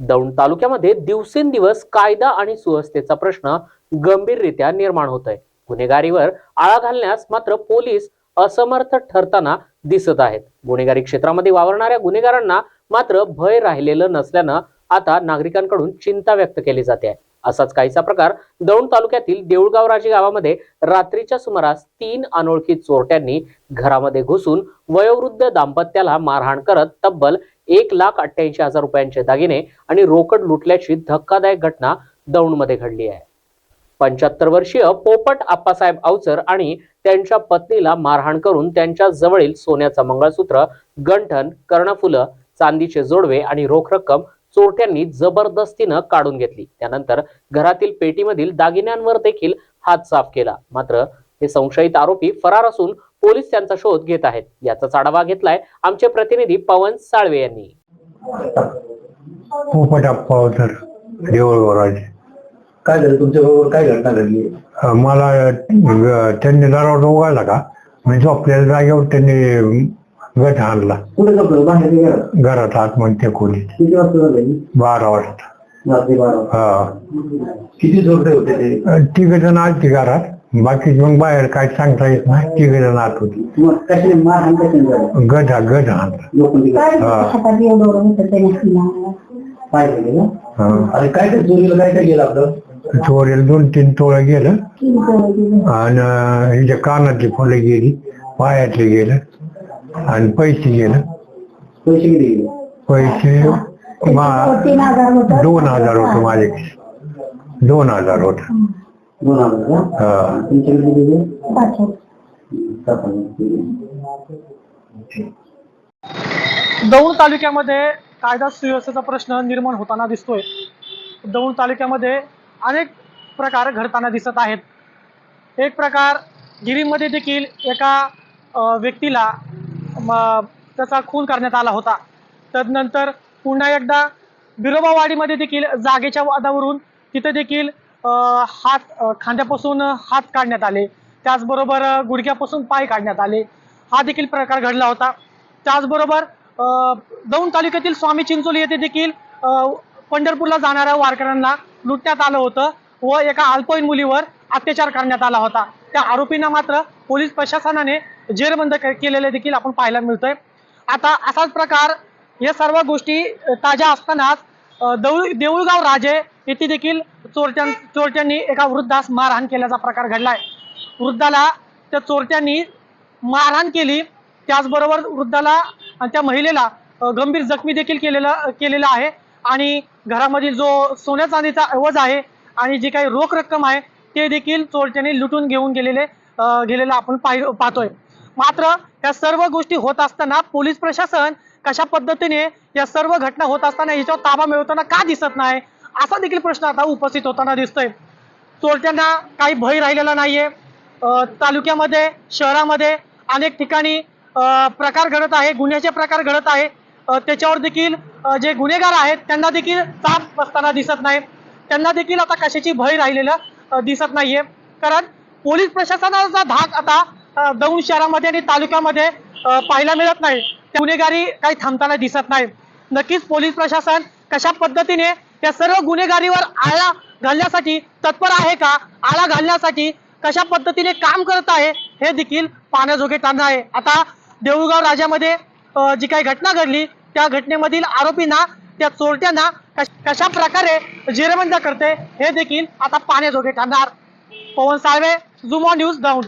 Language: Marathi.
दौंड तालुक्यामध्ये दिवसेंदिवस कायदा आणि सुव्यवस्थेचा प्रश्न गंभीररित्या निर्माण होत आहे गुन्हेगारीवर आळा घालण्यास मात्र पोलीस असमर्थ ठरताना दिसत आहेत. गुन्हेगारी क्षेत्रामध्ये वावरणाऱ्या गुन्हेगारांना मात्र भय राहिलेलं नसल्यानं आता नागरिकांकडून चिंता व्यक्त केली जाते. आहे असाच काहीसा प्रकार दौंड तालुक्यातील देऊळगाव राजे गावामध्ये रात्रीच्या सुमारास तीन अनोळखी चोरट्यांनी घरामध्ये घुसून वयोवृद्ध दाम्पत्याला मारहाण करत तब्बल एक लाख अठ्ठ्याऐंशी हजार रुपयांचे दागिने आणि रोकड लुटल्याची धक्कादायक घटना दौंडमध्ये घडली आहे. पंच्याहत्तर वर्षीय पोपट आप्पासाहेब अवचर आणि त्यांच्या पत्नीला मारहाण करून त्यांच्या जवळील सोन्याचं मंगळसूत्र गंठन कर्णफुलं चांदीचे जोडवे आणि रोख रक्कम चोरट्यांनी जबरदस्तीनं काढून घेतली. त्यानंतर घरातील पेटीमधील दागिन्यांवर देखील हात साफ केला. मात्र हे संशयित आरोपी फरार असून पोलीस त्यांचा शोध घेत आहेत. याचाच आढावा घेतलाय आमचे प्रतिनिधी पवन साळवे यांनी. काय झालं? तुमच्या बरोबर काय घटना घडली? मला अं, त्यांनी दरवाजा उघडला का? मी झोपलेल्या जागेवर त्यांनी गट आणला. कुठे झोपलं? बाहेर की घरात? घरात आतमध्ये खोलीत. किती वाजता झालं? बारा वाजता. रात्री बारा. हा. किती झोपडे होते ते? तिघ जण आलती घरात. बाकी मग बाहेर काय सांगता येत नाही. होती. मग कशाने मारहाण कशाने झालं हा. हातात एवढं एवढं होतं त्याने. पाय गेले. ना हा. आणि काय काय चोरीला काय काय गेलं आपलं? चोरीला दोन तीन तोळं गेलं. तीन पोरं गेली. आणि हिच्या कानातली फुलं गेली पायातली गेलं आणि पैसे गेलं. पैसे किती गेले? पैसे मा- तीन हजार होतं. दोन हजार होतं माझ्याकडे. दोन हजार होत. दोन हजार का हा तुमच्याकडे किती गेले पाच हजार. सात हजार. दौंड तालुक्यामध्ये कायदा सुव्यवस्थेचा प्रश्न निर्माण होताना दिसतोय दौंड तालुक्यामध्ये अनेक प्रकार घडताना दिसत आहेत एक प्रकार गिरीमध्ये देखील एका अ, व्यक्तीला म, त्याचा खून करण्यात आला होता तदनंतर पुन्हा एकदा बिरोबावाडीमध्ये देखील जागेच्या वादावरून तिथे देखील हात खांद्यापासून हात काढण्यात आले. त्याचबरोबर गुडघ्यापासून पाय काढण्यात आले. हा देखील प्रकार घडला होता. त्याचबरोबर दौंड तालुक्यातील स्वामी चिंचोली येथे देखील पंढरपूरला जाणाऱ्या वारकऱ्यांना लुटण्यात आलं होतं व एका अल्पवयीन मुलीवर अत्याचार करण्यात आला होता. त्या आरोपींना मात्र पोलीस प्रशासनाने जेरबंद के- केलेले देखील आपण पाहायला मिळतोय. आता असाच प्रकार या सर्व गोष्टी ताज्या असतानाच देऊळ देऊळगाव राजे येथे देखील चोरट्यां चोरट्यांनी एका वृद्धास मारहाण केल्याचा प्रकार घडलाय. वृद्धाला त्या चोरट्यांनी मारहाण केली. त्याचबरोबर वृद्धाला आणि त्या महिलेला गंभीर जखमी देखील केलेला केलेला आहे. आणि घरामधील जो सोन्या चांदीचा ऐवज आहे आणि जी काही रोख रक्कम आहे ते देखील चोरट्यांनी लुटून घेऊन गेलेले गेलेलं आपण पाहि पाहतोय. मात्र या सर्व गोष्टी होत असताना पोलीस प्रशासन कशा पद्धतीने या सर्व घटना होत असताना याच्यावर ताबा मिळवताना का दिसत नाही? असा देखील प्रश्न आता उपस्थित होताना दिसतोय. चोरट्यांना काही भय राहिलेला नाहीये. तालुक्यामध्ये शहरामध्ये अनेक ठिकाणी प्रकार घडत आहे गुन्ह्याचे प्रकार घडत आहे. त्याच्यावर देखील जे गुन्हेगार आहेत त्यांना देखील चाप बसताना दिसत नाही. त्यांना देखील आता कशाची भय राहिलेलं दिसत नाहीये. कारण पोलीस प्रशासनाचा धाक आता दौंड शहरामध्ये आणि तालुक्यामध्ये पाहायला मिळत नाही. गुन्हेगारी काही थांबताना दिसत नाही. नक्कीच पोलीस प्रशासन कशा पद्धतीने या सर्व गुन्हेगारीवर आळा घालण्यासाठी तत्पर आहे का? आळा घालण्यासाठी कशा पद्धतीने काम करत आहे? हे देखील पाहण्याजोगे ठरणार आहे. आता देऊळगाव राजामध्ये जी काही घटना घडली त्या घटनेमधील आरोपींना त्या चोरट्यांना कश- कशा प्रकारे जेरबंद करते हे देखील आता पाहण्याजोगे ठरणार पवन साळवे जुमॉ न्यूज दाऊन